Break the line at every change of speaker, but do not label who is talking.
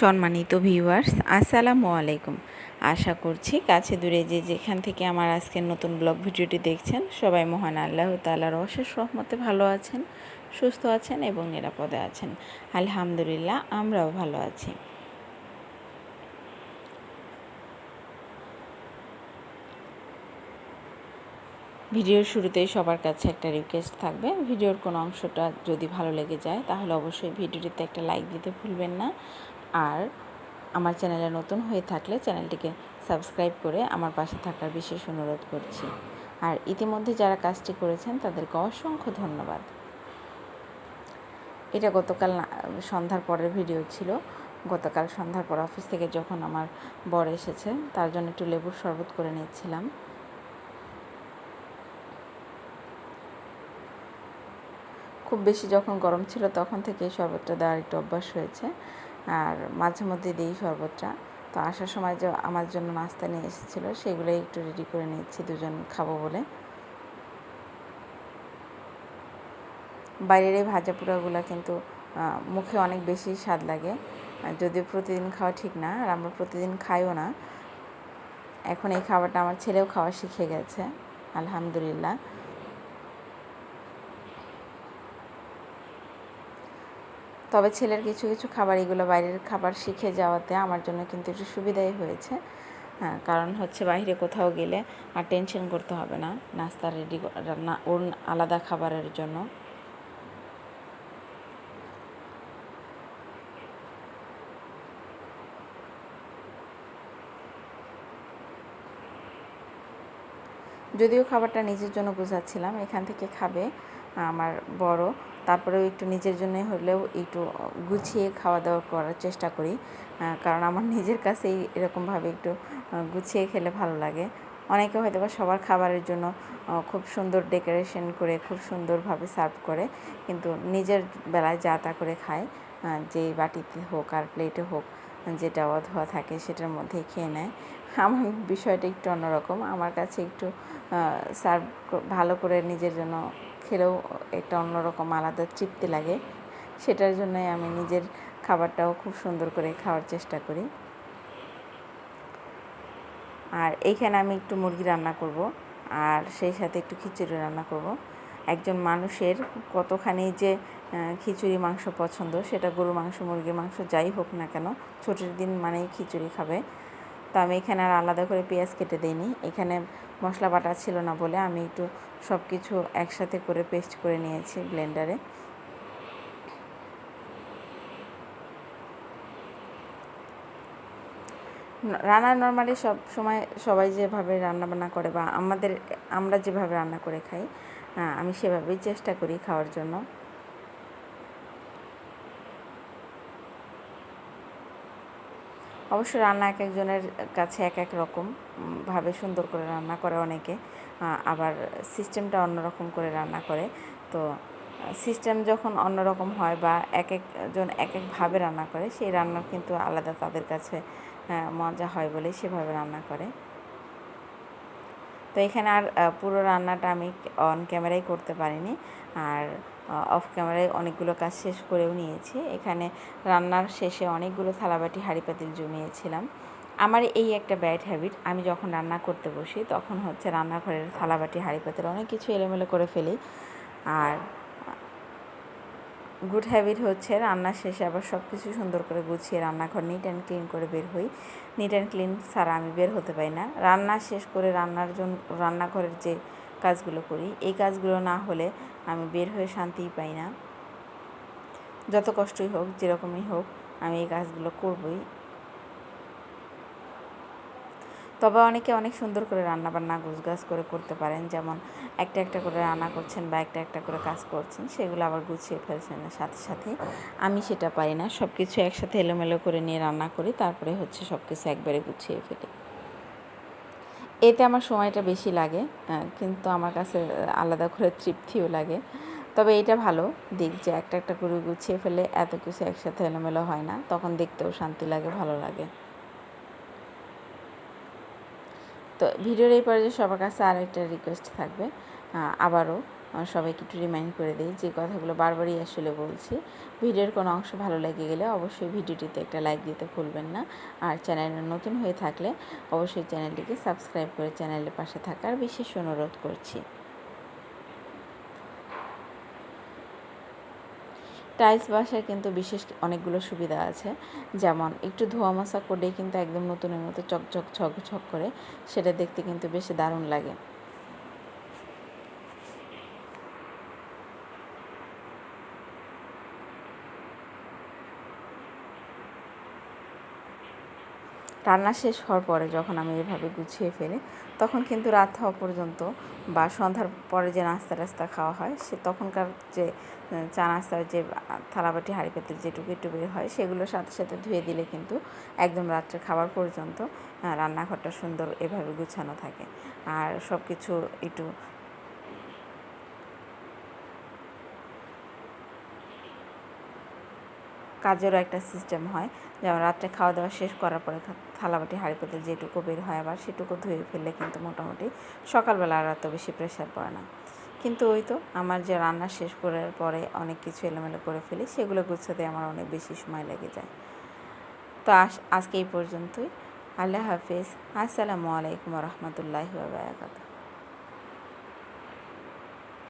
সম্মানিত ভিউয়ার্স আসসালামু আলাইকুম। আশা করছি কাছে দূরে যে যেখান থেকে আমার আজকের নতুন ব্লগ ভিডিওটি দেখছেন, সবাই মহান আল্লাহ তালার অশেষ রহমতে ভালো আছেন, সুস্থ আছেন এবং নিরাপদে আছেন। আলহামদুলিল্লাহ, আমরাও ভালো আছি। ভিডিওর শুরুতেই সবার কাছে একটা রিকোয়েস্ট থাকবে। ভিডিওর কোনো অংশটা যদি ভালো লেগে যায়, তাহলে অবশ্যই ভিডিওটিতে একটা লাইক দিতে ভুলবেন না। আর আমার চ্যানেলে নতুন হয়ে থাকলে চ্যানেলটিকে সাবস্ক্রাইব করে আমার পাশে থাকার বিশেষ অনুরোধ করছি। আর ইতিমধ্যে যারা কাজটি করেছেন, তাদেরকে অসংখ্য ধন্যবাদ। এটা গতকাল সন্ধ্যার পরের ভিডিও ছিল। গতকাল সন্ধ্যার পর অফিস থেকে যখন আমার বর এসেছে, তার জন্য একটু লেবুর শরবত করে নিয়েছিলাম। খুব বেশি যখন গরম ছিল, তখন থেকে এই শরবতটা দেওয়ার একটু অভ্যাস হয়েছে। আর মাঝে মধ্যে দিই শরবতটা। তো আসার সময় যে আমার জন্য নাস্তা নিয়ে এসেছিল, সেগুলোই একটু রেডি করে নিচ্ছি দুজন খাব বলে। বাইরের এই ভাজা পোড়াগুলো কিন্তু মুখে অনেক বেশি স্বাদ লাগে। যদিও প্রতিদিন খাওয়া ঠিক না, আর আমরা প্রতিদিন খাইও না। এখন এই খাবারটা আমার ছেলেও খাওয়া শিখে গেছে, আলহামদুলিল্লাহ। তবে ছেলের কিছু কিছু খাবার এগুলো বাইরের খাবার শিখে যাওয়াতে আমার জন্য কিন্তু একটু সুবিধাই হয়েছে। হ্যাঁ কারণ হচ্ছে বাইরে কোথাও গেলে আর টেনশন করতে হবে না, নাস্তা রেডি রান্না, ওর আলাদা খাবারের জন্য। যদিও খাবারটা নিজের জন্য গুছাচ্ছিলাম এখান থেকে খাবে। আমার বড়। তারপরেও একটু নিজের জন্য হলেও একটু গুছিয়ে খাওয়া দাওয়া করার চেষ্টা করি। কারণ আমার নিজের কাছেই এরকমভাবে একটু গুছিয়ে খেলে ভালো লাগে। অনেকে হয়তো বা সবার খাবারের জন্য খুব সুন্দর ডেকোরেশন করে, খুব সুন্দরভাবে সার্ভ করে, কিন্তু নিজের বেলায় যা তা করে খায় যে বাটিতে হোক আর প্লেটে হোক, যেটা অধোয়া থাকে সেটার মধ্যেই খেয়ে নেয়। আমার বিষয়টা একটু অন্যরকম। আমার কাছে একটু সার্ভ ভালো করে নিজের জন্য খেলেও একটা অন্যরকম আলাদা তৃপ্তি লাগে। সেটার জন্যই আমি নিজের খাবারটাও খুব সুন্দর করে খাওয়ার চেষ্টা করি। আর এইখানে আমি একটু মুরগি রান্না করব, আর সেই সাথে একটু খিচুড়ি রান্না করব। একজন মানুষের কতখানি যে খিচুড়ি মাংস পছন্দ, সেটা গরু মাংস, মুরগির মাংস যাই হোক না কেন, ছুটির দিন মানেই খিচুড়ি খাবে। তো আমি এখানে আর আলাদা করে পেঁয়াজ কেটে দিইনি। এখানে মশলা বাটা ছিল না বলে আমি একটু সব কিছু একসাথে করে পেস্ট করে নিয়েছি ব্লেন্ডারে। রান্না নর্মালি সব সময় সবাই যেভাবে রান্না বান্না করে বা আমাদের, আমরা যেভাবে রান্না করে খাই আমি সেভাবেই চেষ্টা করি খাওয়ার জন্য। অবশ্য রান্না এক একজনের কাছে এক এক রকম ভাবে সুন্দর করে রান্না করে অনেকে। আবার সিস্টেমটা অন্যরকম করে রান্না করে। তো, সিস্টেম যখন অন্যরকম হয় বা এক একজন এক একভাবে রান্না করে, সেই রান্না কিন্তু আলাদা তাদের কাছে মজা হয় বলে সেভাবে রান্না করে। তো এখানে আর পুরো রান্নাটা আমি অন ক্যামেরাই করতে পারিনি। আর অফ ক্যামেরায় অনেকগুলো কাজ শেষ করেও নিয়েছি। এখানে রান্নার শেষে অনেকগুলো থালাবাটি হাঁড়ি পাতিল জমিয়েছিলাম। আমার এই একটা ব্যাড হ্যাবিট আমি যখন রান্না করতে বসি, তখন হচ্ছে রান্নাঘরের থালাবাটি হাঁড়ি পাতিল অনেক কিছু এলোমেলো করে ফেলি। আর গুড হ্যাবিট হচ্ছে রান্নার শেষে আবার সব কিছু সুন্দর করে গুছিয়ে রান্নাঘর নিট অ্যান্ড ক্লিন করে বের হই। নিট অ্যান্ড ক্লিন ছাড়া আমি বের হতে পারি না। রান্না শেষ করে রান্নার জন্য রান্নাঘরের যে কাজগুলো করি। এই কাজগুলো না হলে আমি বের হয়ে শান্তিই পাই না। যত কষ্টই হোক, যেরকমই হোক, আমি এই কাজগুলো করবই। তবে অনেকে অনেক সুন্দর করে রান্না বান্না করে করতে পারেন। যেমন একটা একটা করে রান্না করছেন বা একটা একটা করে কাজ করছেন, সেগুলো আবার গুছিয়ে ফেলছেন। সাথে সাথে আমি সেটা পারি না। সব কিছু একসাথে এলোমেলো করে নিয়ে রান্না করি, তারপরে হচ্ছে সব কিছু একবারে গুছিয়ে ফেলি। এতে আমার সময়টা বেশি লাগে কিন্তু আমার কাছে আলাদা করে তৃপ্তিও লাগে। তবে এটা ভালো দিক যে একটা একটা করে গুছিয়ে ফেলে এত কিছু একসাথে এলোমেলো হয় না, তখন দেখতেও শান্তি লাগে, ভালো লাগে। তো ভিডিওর এই পর্যায়ে সবার কাছে আরেকটা রিকোয়েস্ট থাকবে আবারও সবাইকে একটু রিমাইন্ড করে দিই যে কথাগুলো বারবারই আসলে বলছি। ভিডিওর কোনো অংশ ভালো লেগে গেলে অবশ্যই ভিডিওটিতে একটা লাইক দিতে ভুলবেন না। আর চ্যানেলে নতুন হয়ে থাকলে অবশ্যই চ্যানেলটিকে সাবস্ক্রাইব করে চ্যানেলের পাশে থাকার বিশেষ অনুরোধ করছি। টাইলস বাসায় কিন্তু বিশেষ অনেকগুলো সুবিধা আছে। যেমন একটু ধোয়া মশা করলেই কিন্তু একদম নতুনের মতো চকচক ছক ছক করে সেটা দেখতে কিন্তু বেশি দারুণ লাগে। রান্না শেষ হওয়ার পরে যখন আমি এভাবে গুছিয়ে ফেলি, তখন কিন্তু রাত হওয়া পর্যন্ত বা সন্ধ্যার পরে যে নাস্তা টাস্তা খাওয়া হয়, সে তখনকার যে চা নাস্তার যে থালাবাটি হাঁড়ি পাতিল যেটুকু একটু বের হয়, সেগুলোর সাথে সাথে ধুয়ে দিলে কিন্তু একদম রাত্রে খাবার পর্যন্ত রান্নাঘরটা সুন্দর এভাবে গুছানো থাকে। আর সব কিছু একটু কাজেরও একটা সিস্টেম হয়। যেমন রাত্রে খাওয়া দাওয়া শেষ করার পরে থালাবাটি হাঁড়ি পাতিল যেটুকু বের হয় আবার সেটুকু ধুয়ে ফেললে কিন্তু মোটামুটি সকালবেলা আর এত বেশি প্রেশার পড়ে না। কিন্তু ওই তো আমার যে রান্না শেষ করার পরে অনেক কিছু এলোমেলো করে ফেলি, সেগুলো গুছাতে আমার অনেক বেশি সময় লেগে যায়। তো আজকে এই পর্যন্তই। আল্লাহ হাফিজ। আসসালামু আলাইকুম রহমতুল্লাহি বাবরাকাতু